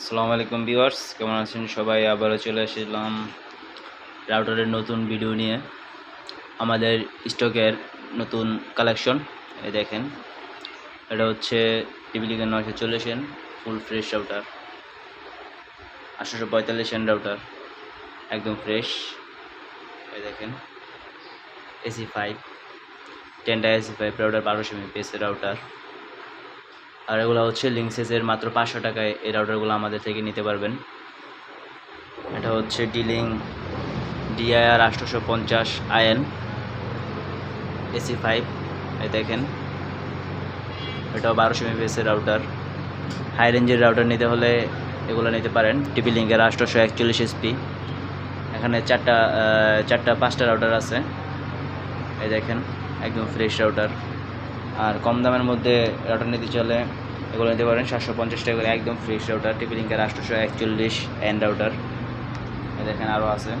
আসসালামু আলাইকুম ভিউয়ার্স, কেমন আছেন সবাই? আবারও চলে এসেছিলাম রাউটারের নতুন ভিডিও নিয়ে। আমাদের স্টকের নতুন কালেকশন, এই দেখেন। এটা হচ্ছে টিভিলিগের নয়শো চল্লিশ এন, ফুল ফ্রেশ রাউটার। আটশোশো পঁয়তাল্লিশ এন রাউটার, একদম ফ্রেশ। এই দেখেন, এসি ফাইভ, টেনটা এসি ফাইভ রাউটার, বারোশো এমপিএস রাউটার। আর এগুলো হচ্ছে লিঙ্কসেসের মাত্র পাঁচশো টাকায় এই রাউটারগুলো আমাদের থেকে নিতে পারবেন। এটা হচ্ছে ডিলিং ডিআইআর আটশোশো পঞ্চাশ আইএন এসি ফাইভ এই দেখেন। এটাও বারোশো এমবিএসের রাউটার হাই রেঞ্জের রাউটার নিতে হলে এগুলো নিতে পারেন। টিপি লিঙ্কের আটশোশো একচল্লিশ এসপি এখানে চারটা চারটা, পাঁচটা রাউটার আছে। এই দেখেন, একদম ফ্রেশ রাউটার আর কম দামের মধ্যে রাউটার নিতে চলে, এগুলো নিতে পারেন সাতশো পঞ্চাশ টাকা করে, একদম ফ্রেশ রাউটার টিপি লিঙ্কের আটশোশো একচল্লিশ অ্যান্ড রাউটার দেখেন আরও আছে।